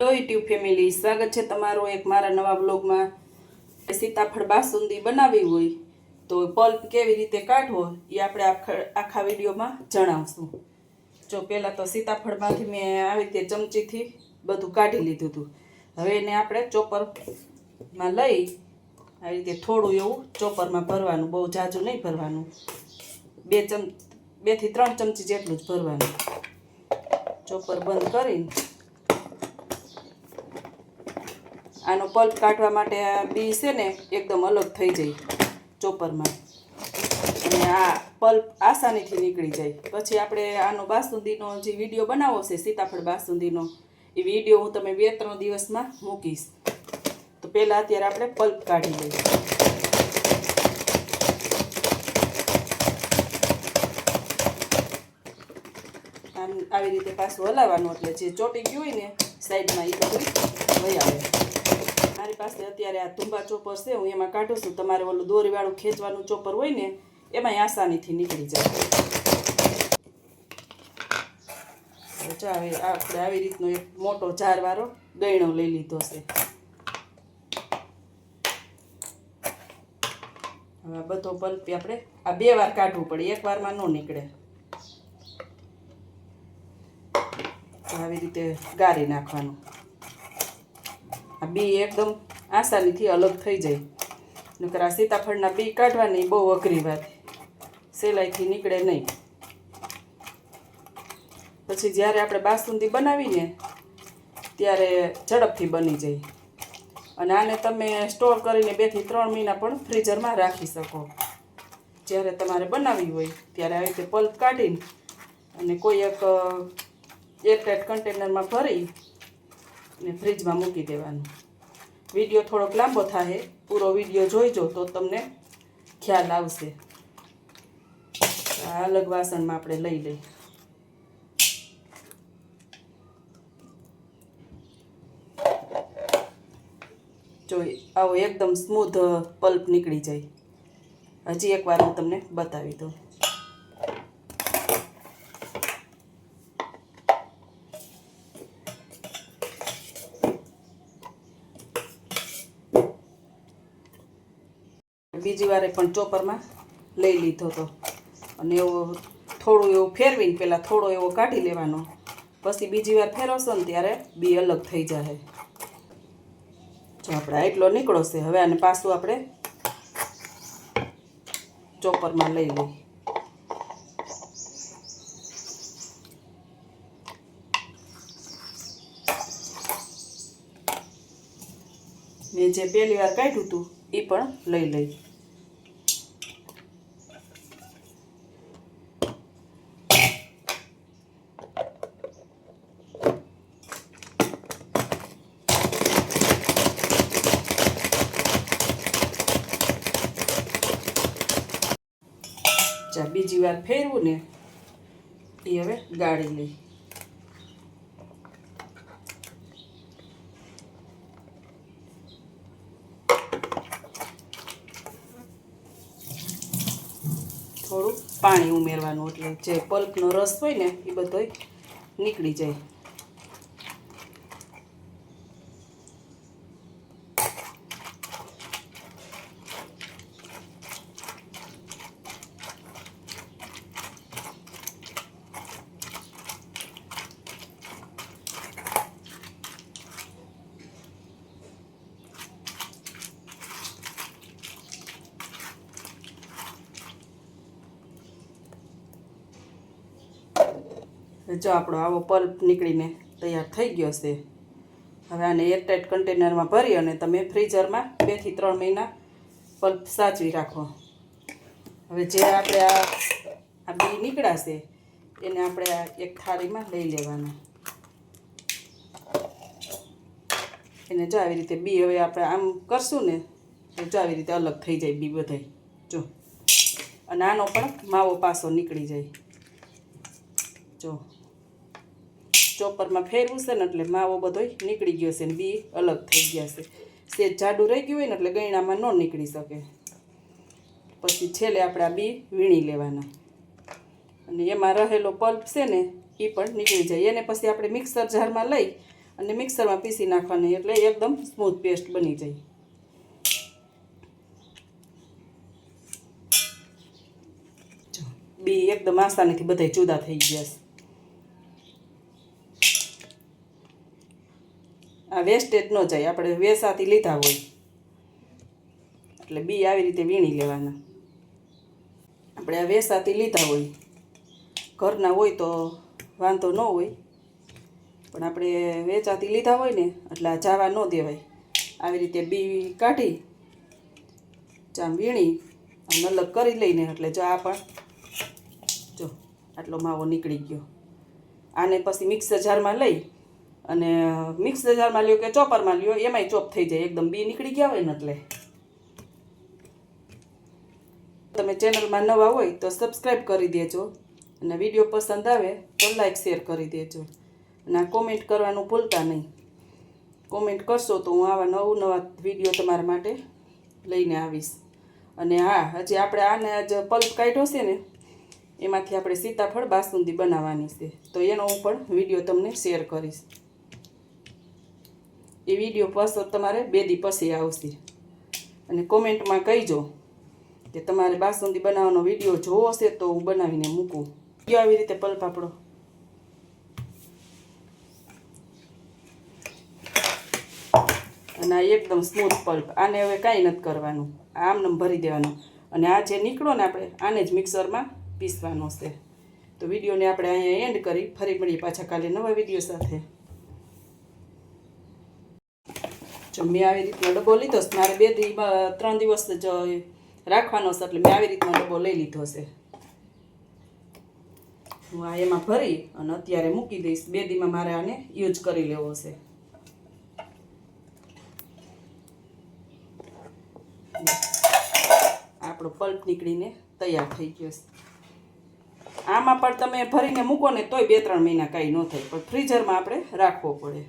Hello YouTube family સ્વાગત છે તમારો એક મારા નવા બ્લોગમાં સીતાફળ બાસુંદી બનાવી હોય તો પલ્પ કેવી રીતે કાઢવો એ આપણે આખા આખા વિડીયોમાં જણાવશું. જો પહેલાં તો સીતાફળમાંથી મેં આવી રીતે ચમચીથી બધું કાઢી લીધું હતું. હવે એને આપણે ચોપરમાં લઈ આવી રીતે થોડું એવું ચોપરમાં ભરવાનું, બહુ જાજુ નહીં ભરવાનું. બે ચમ બેથી ત્રણ ચમચી જેટલું જ ભરવાનું. ચોપર બંધ કરીને આનો પલ્પ કાઢવા માટે આ બી છે ને એકદમ અલગ થઈ જાય ચોપરમાં. અને આ પલ્પ આસાનીથી નીકળી જાય. પછી આપણે આનો બાસુંદીનો જે વીડિયો બનાવો છે, સીતાફળ બાસુંદીનો, એ વીડિયો હું તમે બે ત્રણ દિવસમાં મૂકીશ. તો પહેલાં અત્યારે આપણે પલ્પ કાઢી લઈએ. આવી રીતે પાછું હલાવવાનું, એટલે જે ચોટી ગયું હોય ને, સાઈડમાં એ બધું વહી આવે. મારી પાસે અત્યારે આ ધુંબા ચોપર છે, હું એમાં કાઢું છું. તમારે ઓલું દોરીવાળું ખેંચવાનું ચોપર હોય ને, એમાંય આસાનીથી નીકળી જાય. ચા હવે આપણે આવી રીતનો એક મોટો જારવાળો ગયણો લઈ લીધો છે. હવે બધો પલ્પી આપણે આ બે વાર કાઢવું પડે, એક વારમાં ન નીકળે. આવી રીતે ગારી નાખવાનું. આ બી એકદમ આસાનીથી અલગ થઈ જાય. નકર આ સીતાફળના બી કાઢવાની બહુ અઘરી વાત. સેલાઈથી નીકળે નહીં. પછી જ્યારે આપણે બાસુંદી બનાવીને ત્યારે ઝડપથી બની જાય. અને આને તમે સ્ટોર કરીને બેથી ત્રણ મહિના પણ ફ્રીઝરમાં રાખી શકો. જ્યારે તમારે બનાવવી હોય ત્યારે આવી રીતે પલ્પ કાઢીને અને કોઈ એક એરટાઈટ કન્ટેનરમાં ભરી ને ફ્રીજમાં મૂકી દેવાનું. વીડિયો થોડોક લાંબો થાય પૂરો વીડિયો જોઈજો તો તમને ખ્યાલ આવશે. આ અલગ વાસણમાં આપણે લઈ લઈએ. જો આવો એકદમ સ્મૂધ પલ્પ નીકળી જાય. હજી એકવાર હું તમને બતાવી દઉં. બીજી વારે પણ ચોપરમાં લઈ લીધો હતો. અને એવો થોડું એવું ફેરવીને પહેલાં થોડો એવો કાઢી લેવાનો. પછી બીજી વાર ફેરવશો ને ત્યારે બી અલગ થઈ જશે જો આપણે આટલો નીકળો હવે આને પાછું આપણે ચોપરમાં લઈ લઈ મેં જે પહેલી વાર કાઢ્યું હતું એ પણ લઈ લઈ ચા બીજી વાર ફેરવું ને એ હવે ગાળી લઈ. થોડું પાણી ઉમેરવાનું, એટલે જે પલ્પનો રસ હોય ને એ બધો નીકળી જાય. જો આપણો આવો પલ્પ નીકળીને તૈયાર થઈ ગયો છે. હવે આને એરટાઈટ કન્ટેનરમાં ભરી અને તમે ફ્રીઝરમાં બેથી ત્રણ મહિના પલ્પ સાચવી રાખો. હવે જે આપણે આ આ બી નીકળાશે એને આપણે આ એક થાળીમાં લઈ લેવાના. એને જો આવી રીતે બી હવે આપણે આમ કરશું ને, તો જો આવી રીતે અલગ થઈ જાય બી બધાય. જો. અને આનો પણ માવો પાસો નીકળી જાય. જો. ચોપરમાં ફેરવું છે ને એટલે માવો બધોય નીકળી ગયો છે ને બી અલગ થઈ ગયા છે. સેજ જાડું રહી ગયું હોય ને એટલે ગયણામાં ન નીકળી શકે. પછી છેલ્લે આપણે આ બી વીણી લેવાના. અને એમાં રહેલો પલ્પ છે ને એ પણ નીકળી જાય. એને પછી આપણે મિક્સર જારમાં લઈ અને મિક્સરમાં પીસી નાખવાની એટલે એકદમ સ્મૂથ પેસ્ટ બની જાય. બી એકદમ આસાનીથી બધા જુદા થઈ ગયા છે. આ વેસ્ટેજ ન જાય, આપણે વેસાથી લીધા હોય. એટલે બી આવી રીતે વીણી લેવાના. આપણે આ વેસાથી લીધા હોય. ઘરના હોય તો વાંધો ન હોય. પણ આપણે વેચાતી લીધા હોય ને, એટલે આ જાવા ન દેવાય. આવી રીતે બી કાઢી ચામ વીણી આમ અલગ કરી લઈને, એટલે જો આ પણ, જો આટલો માવો નીકળી ગયો. આને પછી મિક્સર જારમાં લઈ અને મિક્સ જારમાં લ્યો કે ચોપરમાં લ્યો, એમાંય ચોપ થઈ જાય. એકદમ બી નીકળી ગયા હોય ને એટલે. તમે ચેનલમાં નવા હોય તો સબસ્ક્રાઈબ કરી દેજો. અને વીડિયો પસંદ આવે તો લાઈક શેર કરી દેજો. અને આ કોમેન્ટ કરવાનું ભૂલતા નહીં. કોમેન્ટ કરશો તો હું આવા નવું નવા વીડિયો તમારા માટે લઈને આવીશ. અને હા, હજી આપણે આને જ પલ્પ કાઢ્યો છે ને, એમાંથી આપણે સીતાફળ બાસુંદી બનાવવાની છે. તો એનો હું પણ વીડિયો તમને શેર કરીશ. એ વીડિયો પાછો તમારે બે દી પછી આવશે. અને કોમેન્ટમાં કહીજો કે તમારે બાસુંદી બનાવવાનો વીડિયો જોવો છે તો હું બનાવીને મૂકું. કયો આવી રીતે પલ્પ આપણો અને આ એકદમ સ્મૂથ પલ્પ આને હવે કાંઈ નથી કરવાનું. આમને ભરી દેવાનું. અને આ જે નીકળો ને આપણે, આને જ મિક્સરમાં પીસવાનો છે. તો વિડીયોને આપણે અહીંયા એન્ડ કરી. ફરી મળીએ પાછા કાલે નવા વીડિયો સાથે. જો મેં આવી રીતનો ડબ્બો લીધો છે, મારે બે ત્રણ દિવસ જ રાખવાનો છે, એટલે મેં આવી રીતનો ડબ્બો લઈ લીધો છે. હું આ એમાં ભરી અને અત્યારે મૂકી દઈશ. બે દીમાં મારે આને યુઝ કરી લેવો છે. આપણો પલ્પ નીકળીને તૈયાર થઈ ગયો છે. આમાં પણ તમે ભરીને મૂકો ને તોય બે ત્રણ મહિના કાંઈ ન થાય, પણ ફ્રીઝરમાં આપણે રાખવો પડે.